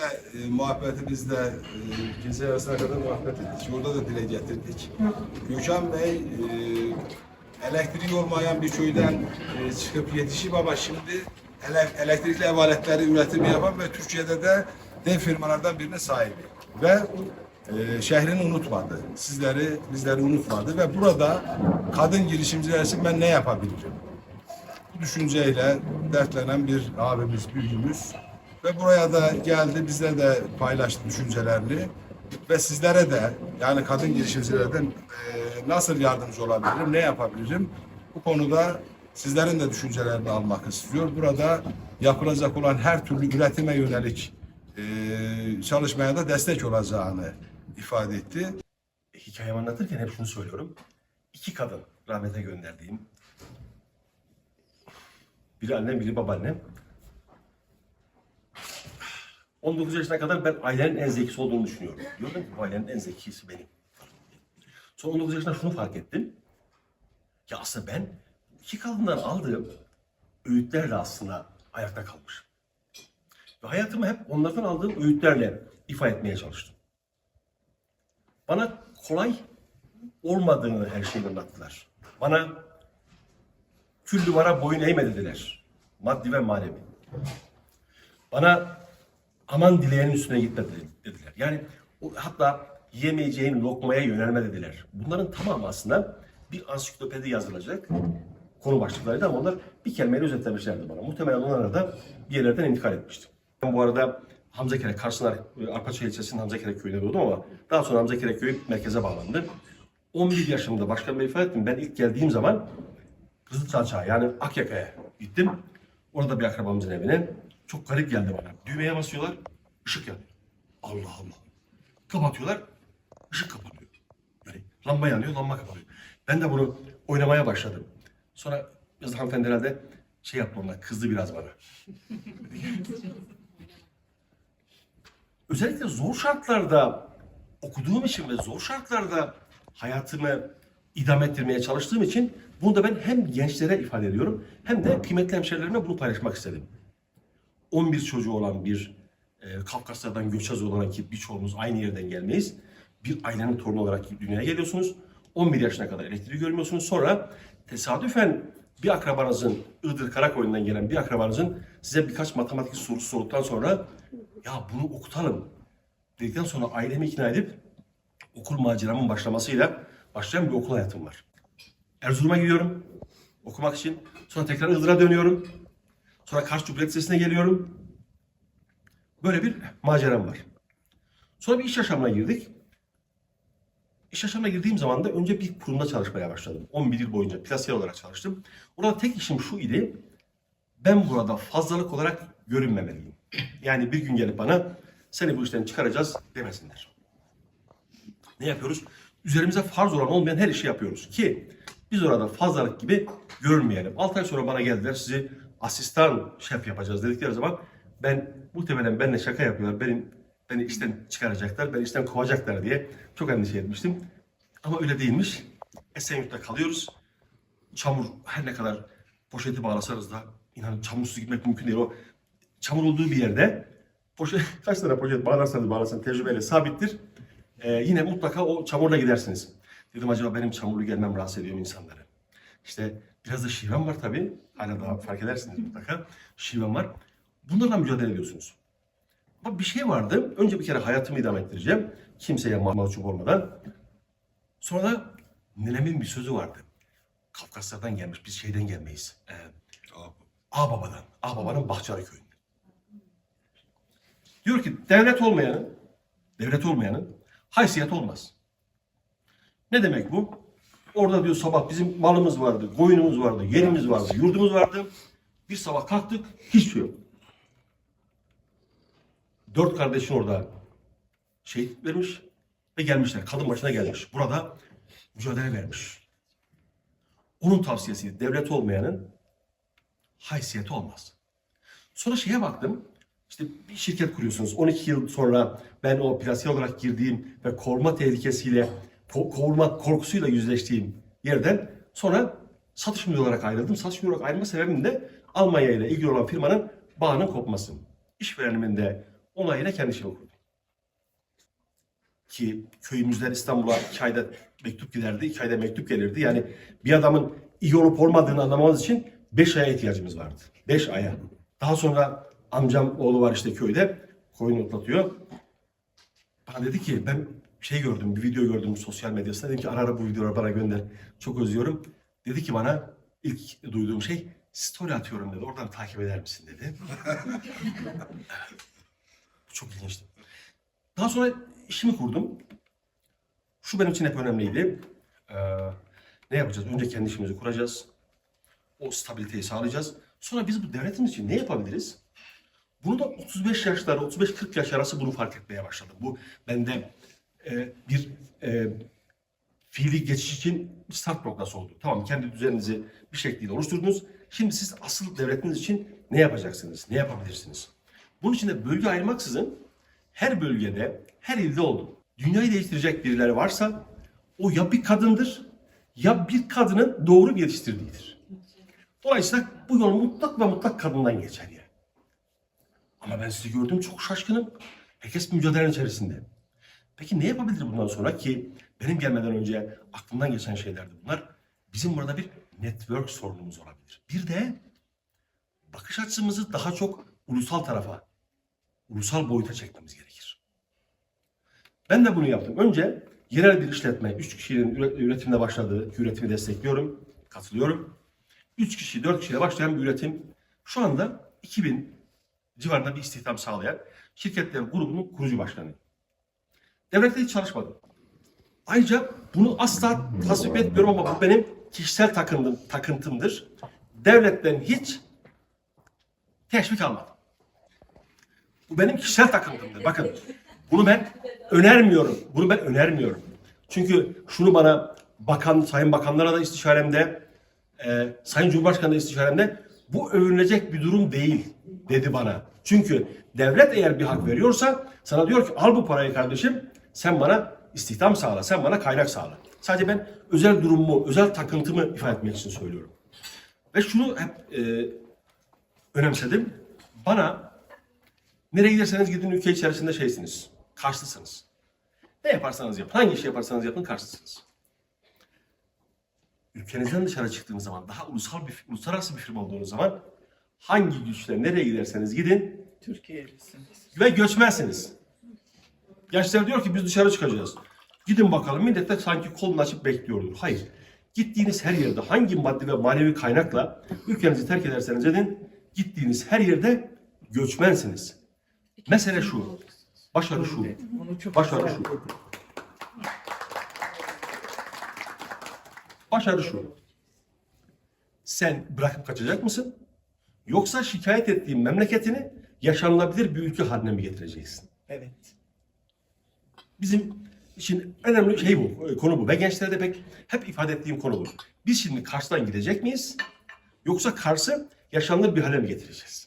de e, muhabbetimizde e, gece yarısına kadar muhabbet ettik. Orada da dile getirdik. Gökhan Bey e, elektriği olmayan bir köyden e, çıkıp yetişip ama şimdi ele- elektrikli ev aletleri üretimi yapan ve Türkiye'de de dev firmalardan birine sahibi. Ve e, şehrini unutmadı. Sizleri, bizleri unutmadı ve burada kadın girişimciler için ben ne yapabilirim? bu düşünceyle dertlenen bir abimiz, büyüğümüz. Ve buraya da geldi, bize de paylaştı düşüncelerini. Ve sizlere de, yani kadın girişimcilerden e, nasıl yardımcı olabilirim, ne yapabilirim? Bu konuda sizlerin de düşüncelerini almak istiyor. Burada yapılacak olan her türlü üretime yönelik e, çalışmaya da destek olacağını ifade etti. hikayemi anlatırken hep şunu söylüyorum. İki kadın rahmete gönderdiğim. Biri annem, biri babaannem. 19 yaşına kadar ben ailenin en zekisi olduğunu düşünüyorum. Diyordum ki bu ailenin en zekisi benim. Sonra 19 yaşında şunu fark ettim. Ya aslında ben iki kadından aldığım öğütlerle aslında ayakta kalmışım. Ve hayatımı hep onlardan aldığım öğütlerle ifade etmeye çalıştım. Bana kolay olmadığını her şeyi anlattılar. Bana kül duvara boyun eğme dediler. Maddi ve manevi. Bana aman dileyenin üstüne gitme dedi- dediler. Yani hatta yiyemeyeceğin lokmaya yönelme dediler. Bunların tamamı aslında bir ansiklopedi yazılacak konu başlıklarıydı ama onlar bir kelimeyle özetlemişlerdi bana. Muhtemelen onlar da bir yerlerden intikal etmiştim. Ben bu arada Hamzakere, Karsınar, Arpaçay ilçesinin Hamzakere köyünde doğdum ama daha sonra Hamzakere köyü merkeze bağlandı. 11 yaşımda başkan bey ifade ettim. Ben ilk geldiğim zaman Kızılçalçak'a yani Akyaka'ya gittim. Orada bir akrabamızın evine. Çok garip geldi bana. Düğmeye basıyorlar, ışık yanıyor. Allah Allah. Kapatıyorlar, ışık kapanıyor. Yani lamba yanıyor, lamba kapanıyor. Ben de bunu oynamaya başladım. Sonra biraz hanımefendi herhalde şey yaptı onlar, kızdı biraz bana. Özellikle zor şartlarda okuduğum için ve zor şartlarda hayatımı idame ettirmeye çalıştığım için bunu da ben hem gençlere ifade ediyorum hem de kıymetli hemşerilerime bunu paylaşmak istedim. 11 çocuğu olan bir e, Kafkaslardan göçez olan ki birçoğumuz aynı yerden gelmeyiz. Bir ailenin torunu olarak dünyaya geliyorsunuz. 11 yaşına kadar elektriği görmüyorsunuz. Sonra tesadüfen bir akrabanızın, Iğdır Karakoyun'dan gelen bir akrabanızın size birkaç matematik sorusu sorduktan sonra ya bunu okutalım dedikten sonra ailemi ikna edip okul maceramın başlamasıyla başlayan bir okul hayatım var. Erzurum'a gidiyorum okumak için. Sonra tekrar Iğdır'a dönüyorum. Sonra Kars Cumhuriyet Lisesi'ne geliyorum. Böyle bir maceram var. Sonra bir iş yaşamına girdik. İş yaşamına girdiğim zaman da önce bir kurumda çalışmaya başladım. 11 yıl boyunca plasiye olarak çalıştım. Orada tek işim şu idi. Ben burada fazlalık olarak görünmemeliyim. Yani bir gün gelip bana seni bu işten çıkaracağız demesinler. Ne yapıyoruz? Üzerimize farz olan olmayan her işi yapıyoruz ki biz orada fazlalık gibi görünmeyelim. 6 ay sonra bana geldiler sizi asistan şef yapacağız dedikleri zaman ben muhtemelen benimle şaka yapıyorlar. Benim beni işten çıkaracaklar, beni işten kovacaklar diye çok endişe etmiştim. Ama öyle değilmiş. Esenyurt'ta kalıyoruz. Çamur her ne kadar poşeti bağlasanız da inanın çamursuz gitmek mümkün değil. O çamur olduğu bir yerde poşet, kaç tane poşet bağlarsanız bağlasanız tecrübeyle sabittir. Ee, yine mutlaka o çamurla gidersiniz. Dedim acaba benim çamurlu gelmem rahatsız ediyor mu insanları? İşte biraz da şivem var tabii. Hala daha fark edersiniz mutlaka. Şivem var. Bunlarla mücadele ediyorsunuz. Ama bir şey vardı. Önce bir kere hayatımı idame ettireceğim. Kimseye ma- mahcup olmadan. Sonra da nenemin bir sözü vardı. Kafkaslardan gelmiş. Biz şeyden gelmeyiz. Ee, Ağbaba'dan. Ağbaba'nın Bahçeli köyünden. Diyor ki devlet olmayanın, devlet olmayanın haysiyet olmaz. Ne demek bu? Orada diyor sabah bizim malımız vardı, koyunumuz vardı, yerimiz vardı, yurdumuz vardı. Bir sabah kalktık, hiçbir şey yok. Dört kardeşin orada şehit vermiş ve gelmişler. Kadın başına gelmiş. Burada mücadele vermiş. Onun tavsiyesi devlet olmayanın haysiyeti olmaz. Sonra şeye baktım. İşte bir şirket kuruyorsunuz. 12 yıl sonra ben o plasiye olarak girdiğim ve kovulma tehlikesiyle, kovulma korkusuyla yüzleştiğim yerden sonra satış müdürü olarak ayrıldım. Satış müdürü olarak ayrılma sebebim de Almanya ile ilgili olan firmanın bağının kopması. İşverenimin de yerine kendi işimi kurdum. Ki köyümüzden İstanbul'a iki ayda mektup giderdi, iki ayda mektup gelirdi. Yani bir adamın iyi olup olmadığını anlamamız için beş aya ihtiyacımız vardı. Beş aya. Daha sonra amcam oğlu var işte köyde. Koyun otlatıyor. Bana dedi ki ben şey gördüm, bir video gördüm sosyal medyasında. Dedim ki ara ara bu videoları bana gönder. Çok özlüyorum. Dedi ki bana ilk duyduğum şey story atıyorum dedi. Oradan takip eder misin dedi. Çok ilginçti. Daha sonra işimi kurdum. Şu benim için hep önemliydi. Ee, ne yapacağız? Önce kendi işimizi kuracağız. O stabiliteyi sağlayacağız. Sonra biz bu devletimiz için ne yapabiliriz? Bunu da 35 yaşlar, 35-40 yaş arası bunu fark etmeye başladım. Bu bende e, bir e, fiili geçiş için bir start noktası oldu. Tamam kendi düzeninizi bir şekilde oluşturdunuz. Şimdi siz asıl devletiniz için ne yapacaksınız? Ne yapabilirsiniz? Bunun için de bölge ayırmaksızın her bölgede, her ilde oldum. Dünyayı değiştirecek birileri varsa o ya bir kadındır ya bir kadının doğru yetiştirdiğidir. Dolayısıyla bu yol mutlak ve mutlak kadından geçer yani. Ama ben sizi gördüm çok şaşkınım. Herkes mücadelenin içerisinde. Peki ne yapabilir bundan sonra ki benim gelmeden önce aklımdan geçen şeylerdi bunlar. Bizim burada bir network sorunumuz olabilir. Bir de bakış açımızı daha çok ulusal tarafa, ulusal boyuta çekmemiz gerekir. Ben de bunu yaptım. Önce yerel bir işletme, 3 kişinin üre- üretimde başladığı üretimi destekliyorum, katılıyorum. 3 kişi, 4 kişiyle başlayan bir üretim şu anda 2000 civarında bir istihdam sağlayan şirketler grubunun kurucu başkanıyım. Devlette hiç çalışmadım. Ayrıca bunu asla tasvip etmiyorum ama bu benim kişisel takıntım, takıntımdır. Devletten hiç teşvik almadım. Bu benim kişisel takıntımdır. Bakın bunu ben önermiyorum. Bunu ben önermiyorum. Çünkü şunu bana bakan, sayın bakanlara da istişaremde, e, sayın Cumhurbaşkanı da istişaremde bu övünülecek bir durum değil dedi bana. Çünkü devlet eğer bir hak veriyorsa sana diyor ki al bu parayı kardeşim sen bana istihdam sağla, sen bana kaynak sağla. Sadece ben özel durumumu, özel takıntımı ifade etmek için söylüyorum. Ve şunu hep e, önemsedim. Bana nereye giderseniz gidin ülke içerisinde şeysiniz, karşısınız. Ne yaparsanız yapın, hangi işi yaparsanız yapın karşısınız. Ülkenizden dışarı çıktığınız zaman, daha ulusal bir, uluslararası bir firma olduğunuz zaman hangi güçle nereye giderseniz gidin Türkiye'lisiniz. ve göçmensiniz. Gençler diyor ki biz dışarı çıkacağız. Gidin bakalım millet de sanki kolunu açıp bekliyordur. Hayır. Gittiğiniz her yerde hangi maddi ve manevi kaynakla ülkenizi terk ederseniz edin, gittiğiniz her yerde göçmensiniz. Mesele şu. Başarı şu. Başarı şu. Başarı şu. Sen bırakıp kaçacak mısın? Yoksa şikayet ettiğin memleketini yaşanılabilir bir ülke haline mi getireceksin? Evet. Bizim için önemli şey bu, konu bu. Ve gençlere de pek hep ifade ettiğim konu bu. Biz şimdi Kars'tan gidecek miyiz? Yoksa Kars'ı yaşanılır bir hale mi getireceğiz?